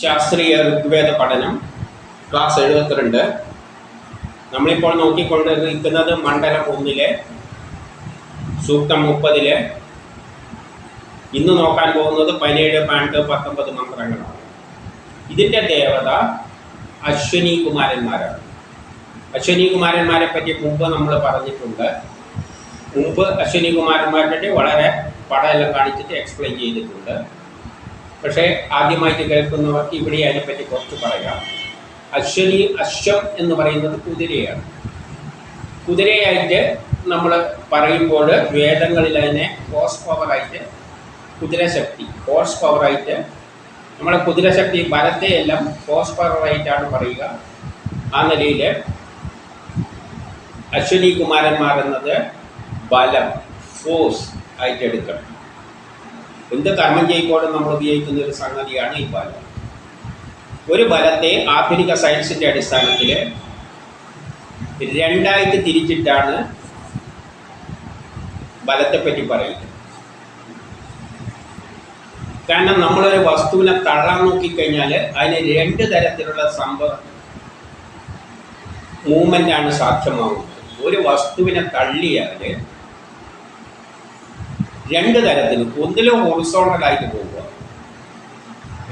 ശാസ്ത്രീയ ഋഗ്വേദ പഠനം ക്ലാസ് എഴുപത്തിരണ്ട്. നമ്മളിപ്പോൾ നോക്കിക്കൊണ്ട് നിൽക്കുന്നത് മണ്ഡലം ഒന്നിലെ സൂക്തം മുപ്പതിലെ. ഇന്ന് നോക്കാൻ പോകുന്നത് പതിനേഴ് പാൻഡ് പത്തൊമ്പത് മന്ത്രങ്ങളാണ്. ഇതിന്റെ ദേവത അശ്വനി കുമാരന്മാരാണ്. അശ്വനി കുമാരന്മാരെ പറ്റി മുമ്പ് നമ്മൾ പറഞ്ഞിട്ടുണ്ട്. മുമ്പ് അശ്വനി കുമാരന്മാരെ പറ്റി വളരെ പടമെല്ലാം കാണിച്ചിട്ട് എക്സ്പ്ലെയിൻ ചെയ്തിട്ടുണ്ട്. പക്ഷേ ആദ്യമായിട്ട് കേൾക്കുന്നവർക്ക് ഇവിടെ അതിനെപ്പറ്റി കുറച്ച് പറയാം. അശ്വനി അശ്വം എന്ന് പറയുന്നത് കുതിരയാണ്. കുതിരയായിട്ട് നമ്മൾ പറയുമ്പോൾ വേദങ്ങളിൽ അതിനെ ഹോഴ്സ് പവറായിട്ട് കുതിരശക്തി ഹോഴ്സ് പവറായിട്ട് നമ്മളെ കുതിരശക്തി ബലത്തെ എല്ലാം ഹോഴ്സ് പവറായിട്ടാണ് പറയുക. ആ നിലയിൽ അശ്വനി കുമാരന്മാർ എന്നത് ബലം ഫോഴ്സ് ആയിട്ട് എടുക്കണം എന്ത് കർമ്മം ചെയ്യുമ്പോഴും നമ്മൾ ഉപയോഗിക്കുന്ന ഒരു സംഗതിയാണ് ഈ ബലം. ഒരു ബലത്തെ ആധുനിക സയൻസിന്റെ അടിസ്ഥാനത്തിൽ രണ്ടായിട്ട് തിരിച്ചിട്ടാണ് ബലത്തെപ്പറ്റി പറയുന്നത്. കാരണം നമ്മളൊരു വസ്തുവിനെ തള്ളാൻ നോക്കിക്കഴിഞ്ഞാൽ അതിന് രണ്ട് തരത്തിലുള്ള സംഭവ മൂവ്മെന്റാണ് സാധ്യമാകുന്നത് ഒരു വസ്തുവിനെ തള്ളിയാൽ രണ്ട് തരത്തിൽ ഒന്നിലും ആയിട്ട് പോവുക.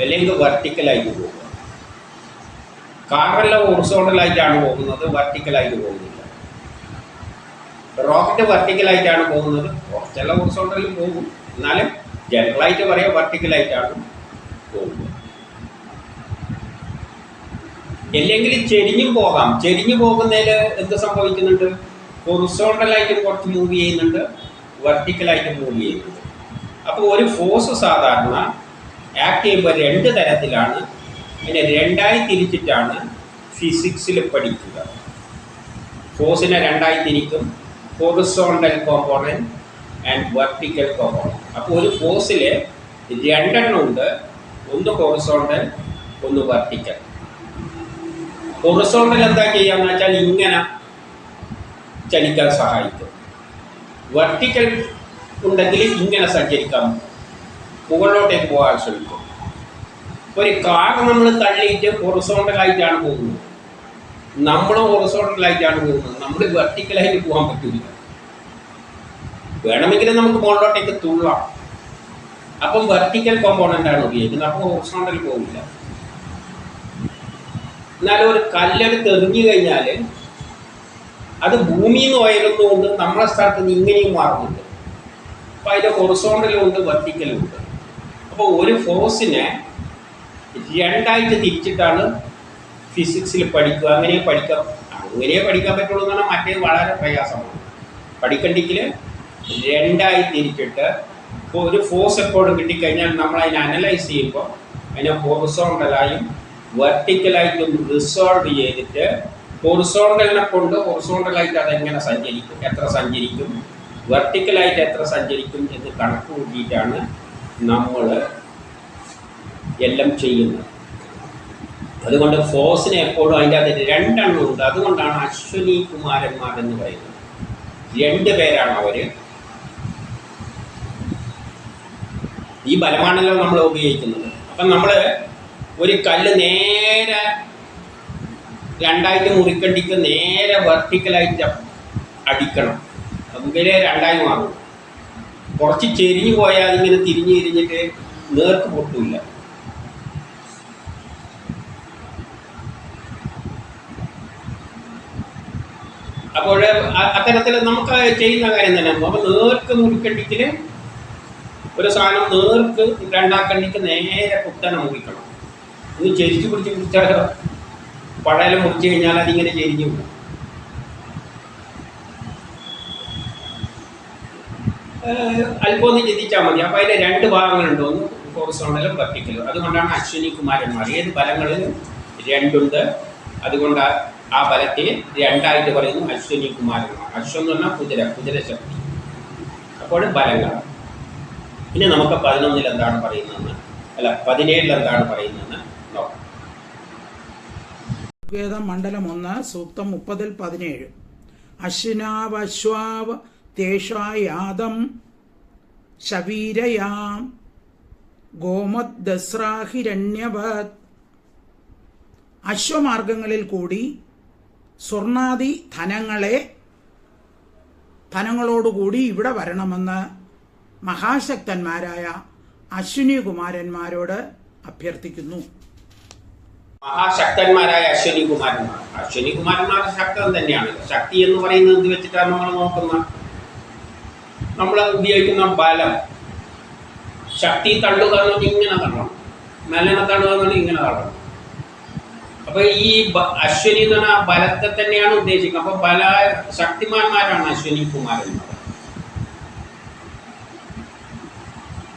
അല്ലെങ്കിൽ വെർട്ടിക്കലായിട്ട് പോവുക. കാറെല്ലാം ആയിട്ടാണ് പോകുന്നത് വെർട്ടിക്കലായിട്ട് പോകുന്നില്ല. റോക്കറ്റ് വെർട്ടിക്കലായിട്ടാണ് പോകുന്നത്. കുറച്ചെല്ലാം ഹൊറിസോണ്ടലിൽ പോകും. എന്നാലും ജനറലായിട്ട് പറയാം വെർട്ടിക്കലായിട്ടാണ് പോകുക അല്ലെങ്കിൽ ചെരിഞ്ഞും പോകാം. ചെരിഞ്ഞു പോകുന്നതിൽ എന്ത് സംഭവിക്കുന്നുണ്ട്? ആയിട്ട് കുറച്ച് മൂവ് ചെയ്യുന്നുണ്ട്. വെർട്ടിക്കലായിട്ട് മൂവ് ചെയ്യുന്നത്. അപ്പോൾ ഒരു ഫോഴ്സ് സാധാരണ ആക്ട് ചെയ്യുമ്പോൾ രണ്ട് തരത്തിലാണ്. അതിനെ രണ്ടായി തിരിച്ചിട്ടാണ് ഫിസിക്സിൽ പഠിക്കുക. ഫോഴ്സിനെ രണ്ടായി തിരിക്കും. Horizontal component and vertical component അപ്പോൾ ഒരു ഫോഴ്സിൽ രണ്ടെണ്ണം ഉണ്ട്. ഒന്ന് ഹൊറിസോണ്ടൽ ഒന്ന് വെർട്ടിക്കൽ ഹൊറിസോണ്ടൽ എന്താ ചെയ്യാന്ന് വെച്ചാൽ ഇങ്ങനെ ചലിക്കാൻ സഹായിക്കും. വെർട്ടിക്കൽ ഉണ്ടെങ്കിൽ ഇങ്ങനെ സഞ്ചരിക്കാം. മുകളിലോട്ടേക്ക് പോകാൻ ശ്രമിക്കും. ഒരു കാർ നമ്മൾ തള്ളിയിട്ട് ഹൊറിസോണ്ടലായിട്ടാണ് പോകുന്നത്. നമ്മൾ ഹൊറിസോണ്ടലായിട്ടാണ് പോകുന്നത്. നമ്മൾ വെർട്ടിക്കലായിട്ട് പോകാൻ പറ്റില്ല വേണമെങ്കിൽ നമുക്ക് മുകളിലോട്ടേക്ക് തുള്ളാം. അപ്പം വെർട്ടിക്കൽ കോമ്പോണന്റ് ആണ് ഉപയോഗിക്കുന്നത്. അപ്പം ഹൊറിസോണ്ടൽ പോകില്ല എന്നാലും ഒരു കല്ലെടുത്ത് എറിഞ്ഞു കഴിഞ്ഞാൽ അത് ഭൂമിയിൽ നിന്ന് ഉയരുന്നതുകൊണ്ട് നമ്മളെ സ്ഥലത്ത് നിന്ന് ഇങ്ങനെയും മാറുന്നുണ്ട്. അപ്പോൾ അതിന്റെ ഹൊറിസോണ്ടലും ഉണ്ട് വെർട്ടിക്കലും ഉണ്ട് അപ്പോൾ ഒരു ഫോഴ്സിനെ രണ്ടായിട്ട് തിരിച്ചിട്ടാണ് ഫിസിക്സിൽ പഠിക്കുക അങ്ങനെ പഠിക്കാം അങ്ങനെ പഠിക്കാൻ പറ്റുള്ളൂ എന്ന് പറഞ്ഞാൽ മറ്റേ വളരെ പ്രയാസമാണ്. പഠിക്കണ്ടെങ്കിൽ രണ്ടായി തിരിച്ചിട്ട് ഇപ്പോൾ ഒരു ഫോഴ്സ് എപ്പോഴും കിട്ടിക്കഴിഞ്ഞാൽ നമ്മൾ അതിനെ അനലൈസ് ചെയ്യുമ്പോൾ അതിനെ ഹൊറിസോണ്ടലായും വെർട്ടിക്കലായിട്ടും റിസോൾവ് ചെയ്തിട്ട് ഹൊറിസോണ്ടലിനെ കൊണ്ട് ഹൊറിസോണ്ടലായിട്ട് അതെങ്ങനെ സഞ്ചരിക്കും? എത്ര സഞ്ചരിക്കും? വെർട്ടിക്കലായിട്ട് എത്ര സഞ്ചരിക്കും എന്ന് കണക്ക് കൂട്ടിയിട്ടാണ് നമ്മൾ എല്ലാം ചെയ്യുന്നത്. അതുകൊണ്ട് ഫോഴ്സിനെ എപ്പോഴും അതിന്റെ അതിൽ രണ്ടെണ്ണം ഉണ്ട്. അതുകൊണ്ടാണ് അശ്വനി കുമാരന്മാർ എന്ന് പറയുന്നത്. രണ്ട് പേരാണ് അവർ ഈ ബലമാണല്ലോ നമ്മൾ ഉപയോഗിക്കുന്നത്. അപ്പം നമ്മൾ ഒരു കല്ല് നേരെ രണ്ടായിട്ട് മുറിക്കണ്ടിക്ക് നേരെ വെർട്ടിക്കലായിട്ട് അടിക്കണം. അതുപോലെ രണ്ടായി മാറും. കുറച്ച് ചെരിഞ്ഞു പോയാൽ ഇങ്ങനെ തിരിഞ്ഞ് തിരിഞ്ഞിട്ട് നേർക്ക് പൊട്ടില്ല അപ്പോൾ അത്തരത്തിൽ നമുക്ക് ചെയ്യുന്ന കാര്യം തന്നെ. അപ്പോൾ നേർക്ക് മുറിക്കണ്ടിക്കിൽ ഒരു സാധനം നേർക്ക് രണ്ടാക്കണ്ടിക്ക് നേരെ കുത്തനെ മുറിക്കണം. ഇത് ചെരിച്ച് പിടിച്ച് പിടിച്ചാലോ പടയെല്ലാം മുറിച്ച് കഴിഞ്ഞാൽ അതിങ്ങനെ ചെരിഞ്ഞു പോകും. ചിന്തിച്ചാൽ മതി. അപ്പോൾ അതിന്റെ രണ്ട് ഭാഗങ്ങളുണ്ട്. ഒന്ന് ഹോറിസോണ്ടലും വെർട്ടിക്കലും അതുകൊണ്ടാണ് അശ്വിനി കുമാരന്മാർ ഏത് ഫലങ്ങളിൽ രണ്ടുണ്ട്? അതുകൊണ്ട് ആ ബലത്തെ രണ്ടായിട്ട് പറയുന്നു അശ്വിനി കുമാരന്മാർ. അശ്വം എന്ന് പറഞ്ഞാൽ കുതിര ശക്തി. അപ്പോൾ ബലങ്ങളാണ് പിന്നെ നമുക്ക് പതിനൊന്നിൽ എന്താണ് പറയുന്നതെന്ന്? അല്ല പതിനേഴിൽ എന്താണ് പറയുന്നതെന്ന് നോക്കാം. ഋഗ്വേദം മണ്ഡലം ഒന്ന് സൂക്തം മുപ്പതിൽ പതിനേഴ്. അശ്വിനാവശ്വാവ് തേഷായാദം ശവീരയാം ഗോമദ്സ്രാഹിരണ്യവത് അശ്വമാർഗങ്ങളിൽ കൂടി സ്വർണാദി ധനങ്ങളെ ധനങ്ങളോടുകൂടി ഇവിടെ വരണമെന്ന് മഹാശക്തന്മാരായ അശ്വിനി കുമാരന്മാരോട് അഭ്യർത്ഥിക്കുന്നു. മഹാശക്തന്മാരായ അശ്വനി കുമാരന്മാർ. അശ്വനി കുമാരന്മാർ ശക്തൻ തന്നെയാണ്. ശക്തി എന്ന് പറയുന്നത് എന്ത് വെച്ചിട്ടാണ് നമ്മൾ നോക്കുന്നത് നമ്മൾ ഉപയോഗിക്കുന്ന ബലം. ശക്തി തള്ളുക എന്ന് പറഞ്ഞാൽ ഇങ്ങനെ തള്ളണം. മെല്ലനെ തള്ളുക എന്ന് പറഞ്ഞാൽ ഇങ്ങനെ തള്ളണം. അപ്പൊ ഈ അശ്വനി എന്ന് പറഞ്ഞാൽ ബലത്തെ തന്നെയാണ് ഉദ്ദേശിക്കുന്നത്. അപ്പൊ ബല ശക്തിമാന്മാരാണ് അശ്വനി കുമാരന്മാർ.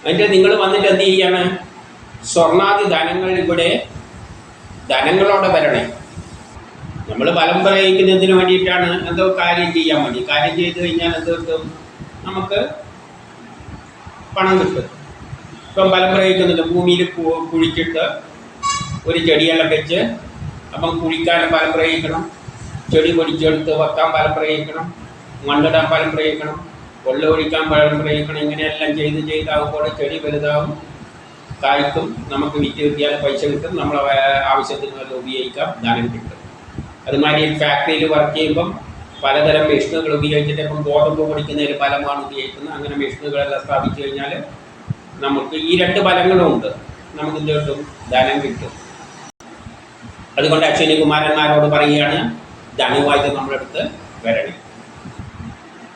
അതിന്റെ നിങ്ങൾ വന്നിട്ട് എന്ത് ചെയ്യാണ്? സ്വർണാദി ധനങ്ങൾ ഇവിടെ ധനങ്ങളോടെ വരണേ നമ്മൾ ബലം പ്രയോഗിക്കുന്നതിന് വേണ്ടിയിട്ടാണ് എന്തോ കാര്യം ചെയ്യാൻ വേണ്ടി. കാര്യം ചെയ്ത് കഴിഞ്ഞാൽ എന്ത് കിട്ടും നമുക്ക് പണം കിട്ടും. ഇപ്പം ബലം പ്രയോഗിക്കുന്നുണ്ട് ഭൂമിയിൽ കുഴിച്ചിട്ട് ഒരു ചെടിയെല്ലാം വെച്ച് അപ്പം കുഴിക്കാൻ ബലം പ്രയോഗിക്കണം ചെടി പൊടിച്ചെടുത്ത് വെക്കാൻ ബലം പ്രയോഗിക്കണം മണ്ണിടാൻ ബലം പ്രയോഗിക്കണം വെള്ളം ഒഴിക്കാൻ ബലം പ്രയോഗിക്കണം ഇങ്ങനെയെല്ലാം ചെയ്ത് ചെയ്താകുമ്പോൾ ചെടി വലുതാവും. കായ്ക്കും നമുക്ക് വിറ്റ് കിട്ടിയാൽ പൈസ കിട്ടും. നമ്മൾ ആവശ്യത്തിന് വല്ല ഉപയോഗിക്കാം. ധനം കിട്ടും. അതുമാതിരി ഫാക്ടറിയിൽ വർക്ക് ചെയ്യുമ്പം പലതരം മെഷീനുകൾ ഉപയോഗിച്ചിട്ട് ഇപ്പം ഗോതമ്പ് പൊടിക്കുന്നതിൽ ഫലമാണ് ഉപയോഗിക്കുന്നത്. അങ്ങനെ മെഷീനുകളെല്ലാം സ്ഥാപിച്ചു കഴിഞ്ഞാൽ നമുക്ക് ഈ രണ്ട് ഫലങ്ങളും ഉണ്ട്. നമുക്ക് എന്ത് കിട്ടും ധനം കിട്ടും. അതുകൊണ്ട് അശ്വിനി കുമാരന്മാരോട് പറയുകയാണ് ധനവായിട്ട് നമ്മളെടുത്ത് വരണേ.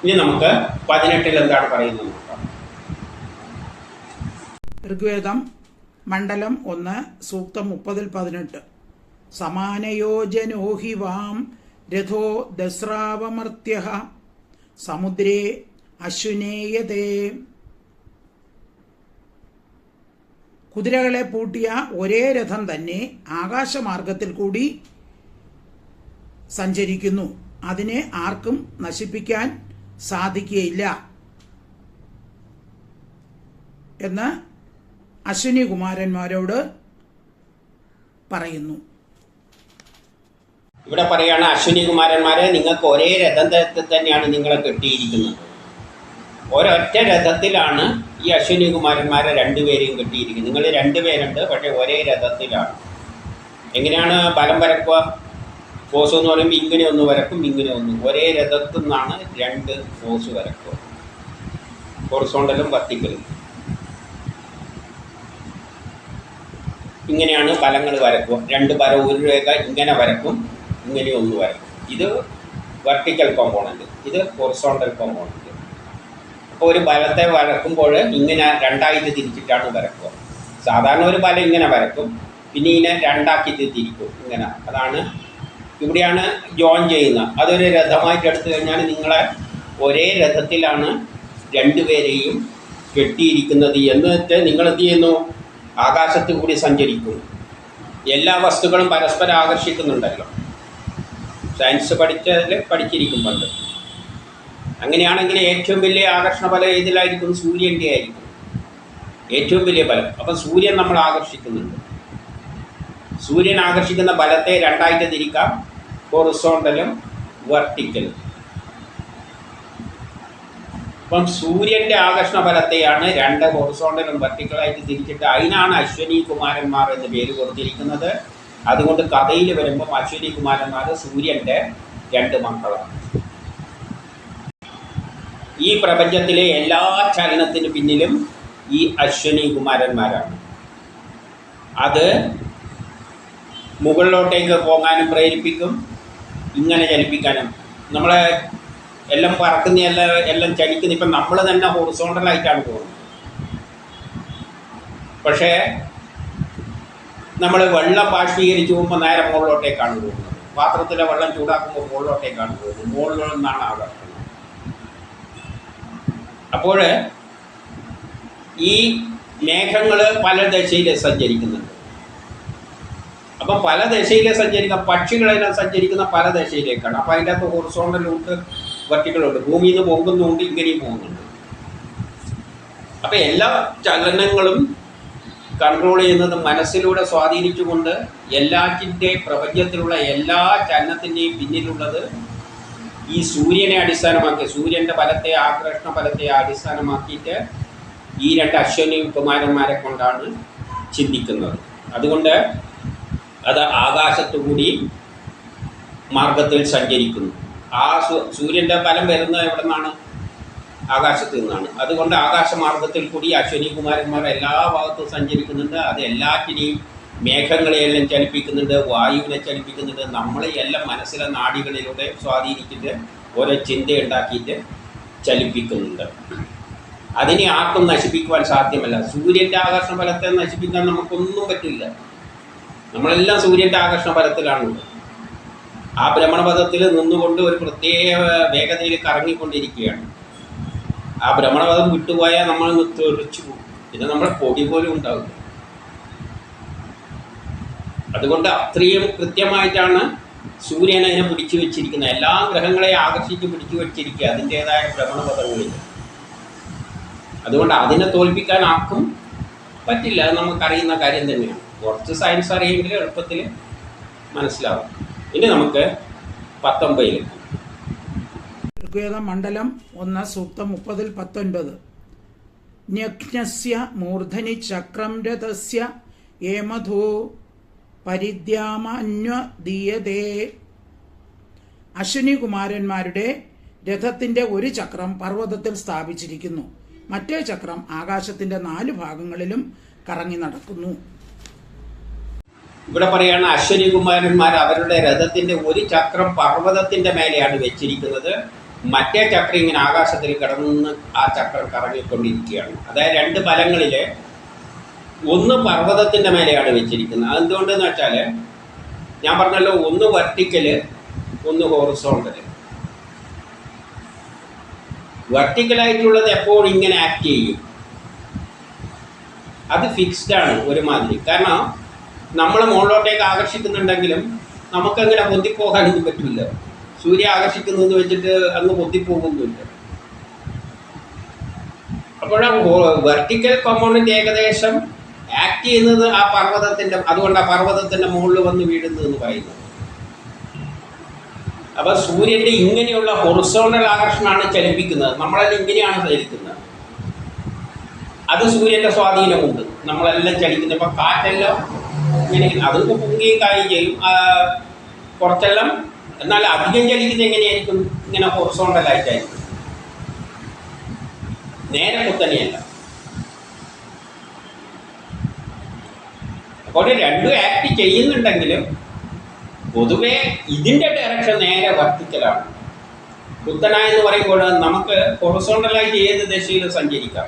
ഇനി നമുക്ക് പതിനെട്ടിൽ എന്താണ് പറയുന്നത്? ഋഗ്വേദം മണ്ഡലം ഒന്ന് സൂക്തം മുപ്പതിൽ പതിനെട്ട്. സമാനയോജനോ ഹി വാം രഥോ ദസ്രാവമർത്യ സമുദ്രേ അശ്വിനേയതേ. കുതിരകളെ പൂട്ടിയ ഒരേ രഥം തന്നെ ആകാശമാർഗത്തിൽ കൂടി സഞ്ചരിക്കുന്നു. അതിനെ ആർക്കും നശിപ്പിക്കാൻ സാധിക്കുകയില്ല. എന്ന് അശ്വിനി കുമാരന്മാരോട് പറയുന്നു. ഇവിടെ പറയാണ് അശ്വിനി കുമാരന്മാരെ നിങ്ങൾക്ക് ഒരേ രഥത്തിൽ തന്നെയാണ് നിങ്ങളെ കെട്ടിയിരിക്കുന്നത്. ഒരൊറ്റ രഥത്തിലാണ് ഈ അശ്വിനി കുമാരന്മാരെ രണ്ടുപേരെയും കെട്ടിയിരിക്കുന്നത്. നിങ്ങൾ രണ്ടുപേരുണ്ട് പക്ഷേ ഒരേ രഥത്തിലാണ്. എങ്ങനെയാണ് ബലം വരക്കുക? ഫോസ് എന്ന് പറയുമ്പോൾ ഇങ്ങനെ ഒന്ന് വരക്കും ഇങ്ങനെ ഒന്ന്. ഒരേ രഥത്തിൽ നിന്നാണ് രണ്ട് ഫോസ് വരക്കുക. ഹൊറിസോണ്ടലും വർട്ടിക്കലും. ഇങ്ങനെയാണ് ഫലങ്ങൾ വരക്കുക. രണ്ട് ബലം ഒരു രേഖ ഇങ്ങനെ വരക്കും ഇങ്ങനെ ഒന്ന് വരക്കും. ഇത് വെർട്ടിക്കൽ കോമ്പോണന്റ് ഇത് ഹൊറിസോണ്ടൽ കോമ്പോണന്റ് അപ്പോൾ ഒരു ഫലത്തെ വരക്കുമ്പോൾ ഇങ്ങനെ രണ്ടായിട്ട് തിരിച്ചിട്ടാണ് വരക്കുക. സാധാരണ ഒരു ഫലം ഇങ്ങനെ വരക്കും പിന്നെ ഇതിനെ രണ്ടാക്കിയിട്ട് തിരിക്കും ഇങ്ങനെ. അതാണ് ഇവിടെയാണ് ജോയിൻ ചെയ്യുന്നത്. അതൊരു രഥമായിട്ട് എടുത്തു കഴിഞ്ഞാൽ നിങ്ങളെ ഒരേ രഥത്തിലാണ് രണ്ടുപേരെയും കെട്ടിയിരിക്കുന്നത്. എന്നിട്ട് നിങ്ങൾ എന്ത് ചെയ്യുന്നു? ആകാശത്ത് കൂടി സഞ്ചരിക്കുന്നു എല്ലാ വസ്തുക്കളും പരസ്പരം ആകർഷിക്കുന്നുണ്ടല്ലോ. സയൻസ് പഠിച്ചതിൽ പഠിച്ചിരിക്കും പണ്ട്. അങ്ങനെയാണെങ്കിൽ ഏറ്റവും വലിയ ആകർഷണ ഫലം ഏതിലായിരിക്കും? സൂര്യന്റെ ആയിരിക്കും. ഏറ്റവും വലിയ ഫലം. അപ്പം സൂര്യൻ നമ്മൾ ആകർഷിക്കുന്നുണ്ട്. സൂര്യൻ ആകർഷിക്കുന്ന ബലത്തെ രണ്ടായിട്ട് തിരിക്കാം. ഹൊറിസോണ്ടലും വെർട്ടിക്കലും. അപ്പം സൂര്യന്റെ ആകർഷണ ഫലത്തെയാണ് രണ്ട് ഹൊറിസോണ്ടലും വെർട്ടിക്കലായിട്ട് തിരിച്ചിട്ട് അതിനാണ് അശ്വനി കുമാരന്മാർ എന്ന് പേര് കൊടുത്തിരിക്കുന്നത്. അതുകൊണ്ട് കഥയിൽ വരുമ്പം അശ്വനി കുമാരന്മാർ സൂര്യന്റെ രണ്ട് മക്കളാണ്. ഈ പ്രപഞ്ചത്തിലെ എല്ലാ ചലനത്തിന് പിന്നിലും ഈ അശ്വനി കുമാരന്മാരാണ്. അത് മുകളിലോട്ടേക്ക് പോകാനും പ്രേരിപ്പിക്കും ഇങ്ങനെ ചലിപ്പിക്കാനും. നമ്മളെ എല്ലാം പറക്കുന്ന എല്ലാം എല്ലാം ചലിക്കുന്ന ഇപ്പം നമ്മൾ തന്നെ ഹൊറിസോണ്ടലായിട്ടാണ് പോകുന്നത്. പക്ഷേ നമ്മൾ വെള്ളം ബാഷ്പീകരിച്ച് പോകുമ്പോൾ നേരെ മുകളിലോട്ടേക്കാണ് പോകുന്നത്. പാത്രത്തിലെ വെള്ളം ചൂടാക്കുമ്പോൾ മുകളിലോട്ടേക്കാണ് പോകുന്നത്. മുകളിൽ നിന്നാണ് ആകർഷണം അപ്പോൾ ഈ മേഘങ്ങൾ പല ദശയിൽ സഞ്ചരിക്കുന്നുണ്ട്. അപ്പം പല ദശയിലെ സഞ്ചരിക്കുന്ന പക്ഷികളെല്ലാം സഞ്ചരിക്കുന്ന പല ദശയിലേക്കാണ്. അപ്പം അതിന്റെ അകത്ത് ഹൊറിസോണ്ടലുണ്ട് വെർട്ടിക്കലുണ്ട് ഭൂമിയിൽ നിന്ന് പോകുന്നുണ്ട് ഇങ്ങനെയും പോകുന്നുണ്ട്. അപ്പം എല്ലാ ചലനങ്ങളും കൺട്രോൾ ചെയ്യുന്നത് മനസ്സിലൂടെ സ്വാധീനിച്ചുകൊണ്ട് എല്ലാറ്റിന്റെ പ്രപഞ്ചത്തിലുള്ള എല്ലാ ചലനത്തിന്റെയും പിന്നിലുള്ളത് ഈ സൂര്യനെ അടിസ്ഥാനമാക്കി സൂര്യന്റെ ഫലത്തെ ആകർഷണ ഫലത്തെ അടിസ്ഥാനമാക്കിയിട്ട് ഈ രണ്ട് അശ്വനി കുമാരന്മാരെ കൊണ്ടാണ് ചിന്തിക്കുന്നത്. അതുകൊണ്ട് അത് ആകാശത്തുകൂടി മാർഗത്തിൽ സഞ്ചരിക്കുന്നു. ആ സൂര്യന്റെ ഫലം വരുന്നത് എവിടെ നിന്നാണ് ആകാശത്തു നിന്നാണ്. അതുകൊണ്ട് ആകാശമാർഗത്തിൽ കൂടി അശ്വനി കുമാരന്മാർ എല്ലാ ഭാഗത്തും സഞ്ചരിക്കുന്നുണ്ട്. അത് എല്ലാറ്റിനെയും മേഘങ്ങളെയെല്ലാം ചലിപ്പിക്കുന്നുണ്ട് വായുവിനെ ചലിപ്പിക്കുന്നുണ്ട്. നമ്മളെ എല്ലാം മനസ്സിലെ നാടികളിലൂടെ സ്വാധീനിച്ചിട്ട് ഓരോ ചിന്ത ഉണ്ടാക്കിയിട്ട് ചലിപ്പിക്കുന്നുണ്ട്. അതിനെ ആർക്കും നശിപ്പിക്കുവാൻ സാധ്യമല്ല. സൂര്യന്റെ ആകർഷണ ഫലത്തെ നശിപ്പിക്കാൻ നമുക്കൊന്നും പറ്റില്ല. നമ്മളെല്ലാം സൂര്യന്റെ ആകർഷണ ഫലത്തിലാണുള്ളത്. ആ ഭ്രമണപഥത്തിൽ നിന്നുകൊണ്ട് ഒരു പ്രത്യേക വേഗതയിൽ കറങ്ങിക്കൊണ്ടിരിക്കുകയാണ്. ആ ഭ്രമണപഥം വിട്ടുപോയാൽ നമ്മൾ തെറിച്ചു പോകും. പിന്നെ നമ്മുടെ പൊടി പോലും ഉണ്ടാവില്ല. അതുകൊണ്ട് അത്രയും കൃത്യമായിട്ടാണ് സൂര്യൻ അതിനെ പിടിച്ചു വെച്ചിരിക്കുന്നത്. എല്ലാ ഗ്രഹങ്ങളെയും ആകർഷിച്ച് പിടിച്ചു വെച്ചിരിക്കുക അതിന്റെതായ ഭ്രമണപഥങ്ങളിൽ. അതുകൊണ്ട് അതിനെ തോൽപ്പിക്കാൻ ആർക്കും പറ്റില്ല. അത് നമുക്കറിയുന്ന കാര്യം തന്നെയാണ്. കുറച്ച് സയൻസ് അറിയെങ്കിൽ എളുപ്പത്തിൽ മനസ്സിലാവും. ഇനി നമുക്ക് പത്തൊമ്പതിൽ മണ്ഡലം ഒന്ന് സൂക്തം മുപ്പതിൽ പത്തൊൻപത്. മൂർധനി ചക്രം രഥസ്യ ഏമധൂ പരിദ്യാമന്വദീയതേ അശ്വിനി കുമാരന്മാരുടെ രഥത്തിന്റെ ഒരു ചക്രം പർവതത്തിൽ സ്ഥാപിച്ചിരിക്കുന്നു. മറ്റേ ചക്രം ആകാശത്തിന്റെ നാല് ഭാഗങ്ങളിലും കറങ്ങി നടക്കുന്നു. ഇവിടെ പറയുകയാണ് അശ്വനി കുമാരന്മാർ അവരുടെ രഥത്തിന്റെ ഒരു ചക്രം പർവതത്തിന്റെ മേലെയാണ് വെച്ചിരിക്കുന്നത്. മറ്റേ ചക്രം ഇങ്ങനെ ആകാശത്തിൽ കിടന്ന് ആ ചക്രം കറങ്ങിക്കൊണ്ടിരിക്കുകയാണ്. അതായത് രണ്ട് ഫലങ്ങളിൽ ഒന്ന് പർവതത്തിന്റെ മേലെയാണ് വെച്ചിരിക്കുന്നത്. അതെന്തുകൊണ്ടെന്ന് വെച്ചാൽ ഞാൻ പറഞ്ഞല്ലോ ഒന്ന് വെർട്ടിക്കൽ ഒന്ന് ഹോറിസോണ്ടൽ വെർട്ടിക്കലായിട്ടുള്ളത് എപ്പോഴും ഇങ്ങനെ ആക്ട് ചെയ്യും. അത് ഫിക്സ്ഡ് ആണ് ഒരുമാതിരി. കാരണം നമ്മളെ മുകളിലോട്ടേക്ക് ആകർഷിക്കുന്നുണ്ടെങ്കിലും നമുക്കങ്ങനെ പൊന്തിപ്പോകാനൊന്നും പറ്റില്ല. സൂര്യ ആകർഷിക്കുന്നു എന്ന് വെച്ചിട്ട് അങ്ങ് പൊന്തിപ്പോകുന്നുമില്ല. അപ്പോൾ വെർട്ടിക്കൽ കോമ്പൗണ്ടിന്റെ ഏകദേശം ആക്ട് ചെയ്യുന്നത് ആ പർവതത്തിന്റെ അതുകൊണ്ട് ആ പർവതത്തിന്റെ മുകളിൽ വന്ന് വീഴുന്നു എന്ന് പറയുന്നത് അപ്പൊ സൂര്യന്റെ ഇങ്ങനെയുള്ള ഹൊറിസോണൽ ആകർഷണമാണ് ചലിപ്പിക്കുന്നത്. നമ്മളെല്ലാം ഇങ്ങനെയാണ് ചലിക്കുന്നത്. അത് സൂര്യന്റെ സ്വാധീനമുണ്ട്. നമ്മളെല്ലാം ചലിക്കുന്നത് ഇപ്പൊ കാറ്റെല്ലാം ഇങ്ങനെ അതൊന്ന് പൊങ്ങുകയും കായും ചെയ്യും. കുറച്ചെല്ലാം എന്നാൽ അധികം ചലിക്കുന്നത് എങ്ങനെയായിരിക്കും? ഇങ്ങനെ ഹൊറസോണ്ടലായിട്ടായിരിക്കും നേരെ കുത്തനെയല്ല അപ്പോൾ രണ്ടും ആക്ട് ചെയ്യുന്നുണ്ടെങ്കിലും പൊതുവെ ഇതിന്റെ ഡയറക്ഷൻ നേരെ വർത്തിക്കലാണ്. കുത്തനായെന്ന് പറയുമ്പോൾ നമുക്ക് ഹൊറസോണ്ടലായിട്ട് ഏത് ദിശയിലും സഞ്ചരിക്കാം.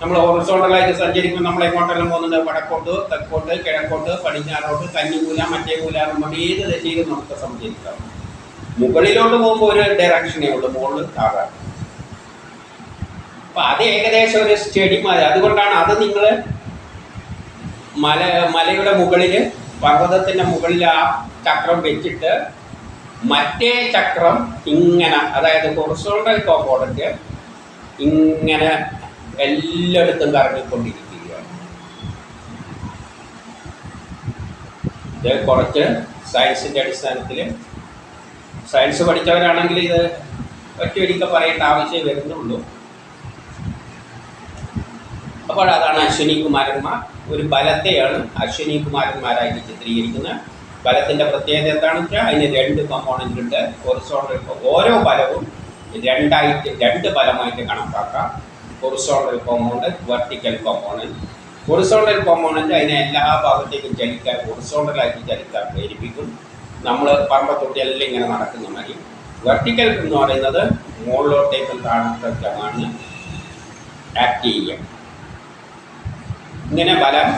നമ്മൾ ഹോറിസോണ്ടലായിട്ട് സഞ്ചരിക്കുമ്പോൾ നമ്മൾ എങ്ങോട്ടെല്ലാം പോകുന്നുണ്ട്? വടക്കോട്ട് തെക്കോട്ട് കിഴക്കോട്ട് പടിഞ്ഞാറോട്ട് കന്നിമൂല മറ്റേ മൂല നമ്മുടെ ഏത് ദിശയിലും നമുക്ക് സഞ്ചരിക്കാം മുകളിലോട്ട് പോകുമ്പോൾ ഒരു ഡയറക്ഷനേ ഉള്ളൂ മുകളിൽ താഴാണ് അപ്പൊ അത് ഏകദേശം ഒരു സ്റ്റഡി മാതിരി. അതുകൊണ്ടാണ് അത് നിങ്ങൾ മല മലയുടെ മുകളിൽ പർവതത്തിന്റെ മുകളിൽ ആ ചക്രം വെച്ചിട്ട് മറ്റേ ചക്രം ഇങ്ങനെ അതായത് ഹൊറിസോണ്ടൽ കോമ്പോണന്റ് ഇങ്ങനെ എല്ലായിടത്തും കറങ്ങിക്കൊണ്ടിരിക്കുകയാണ്. ഇത് കുറച്ച് സയൻസിന്റെ അടിസ്ഥാനത്തിൽ സയൻസ് പഠിച്ചവരാണെങ്കിൽ ഇത് ഒറ്റയൊരിക്കൽ പറയേണ്ട ആവശ്യമേ വരുന്നുള്ളൂ. അപ്പോൾ അതാണ് അശ്വിനി കുമാരന്മാർ. ഒരു ബലത്തെയാണ് അശ്വിനി കുമാരന്മാരായിട്ട് ചിത്രീകരിക്കുന്നത്. ബലത്തിന്റെ പ്രത്യേകത എന്താണെന്ന് വെച്ചാൽ അതിന് രണ്ട് കമ്പോണന്റ് ഉണ്ട്. ഹൊറിസോണ്ടൽ ഓരോ ബലവും രണ്ടായിട്ട് രണ്ട് ബലമായിട്ട് കണക്കാക്കാം. Horizontal compound vertical compound horizontal compound അതിനെ എല്ലാ ഭാഗത്തേക്കും ചലിക്കാൻ ഹൊറിസോണ്ടലായിട്ട് ചലിക്കാൻ പ്രേരിപ്പിക്കും. നമ്മൾ പറമ്പത്തൊട്ടിയെല്ലാം ഇങ്ങനെ നടക്കുന്ന മതി വെർട്ടിക്കൽ എന്ന് പറയുന്നത് മുകളിലോട്ടേക്കും താഴത്തേക്കുമാണ് ആക്ട് ചെയ്യുക. ഇങ്ങനെ ബലം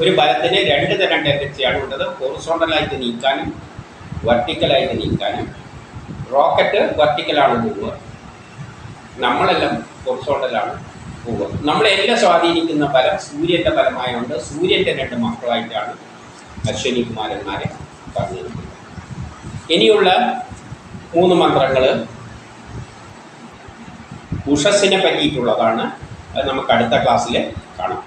ഒരു ബലത്തിന് രണ്ട് തരം ടെൻഡൻസിയാണ് ഉള്ളത് ഹൊറിസോണ്ടലായിട്ട് നീക്കാനും വെർട്ടിക്കലായിട്ട് നീക്കാനും. റോക്കറ്റ് വെർട്ടിക്കലാണ് പോവുക നമ്മളെല്ലാം ഹൊറിസോണ്ടലാണ് പോവുക. നമ്മളെല്ലാം സ്വാധീനിക്കുന്ന ഫലം സൂര്യന്റെ ഫലമായതുകൊണ്ട് സൂര്യന്റെ രണ്ട് മക്കളായിട്ടാണ് അശ്വനി കുമാരന്മാരെ പറഞ്ഞിരിക്കുന്നത്. ഇനിയുള്ള മൂന്ന് മന്ത്രങ്ങൾ ഉഷസ്സിനെ പറ്റിയിട്ടുള്ളതാണ്. അത് നമുക്ക് അടുത്ത ക്ലാസ്സിൽ കാണാം.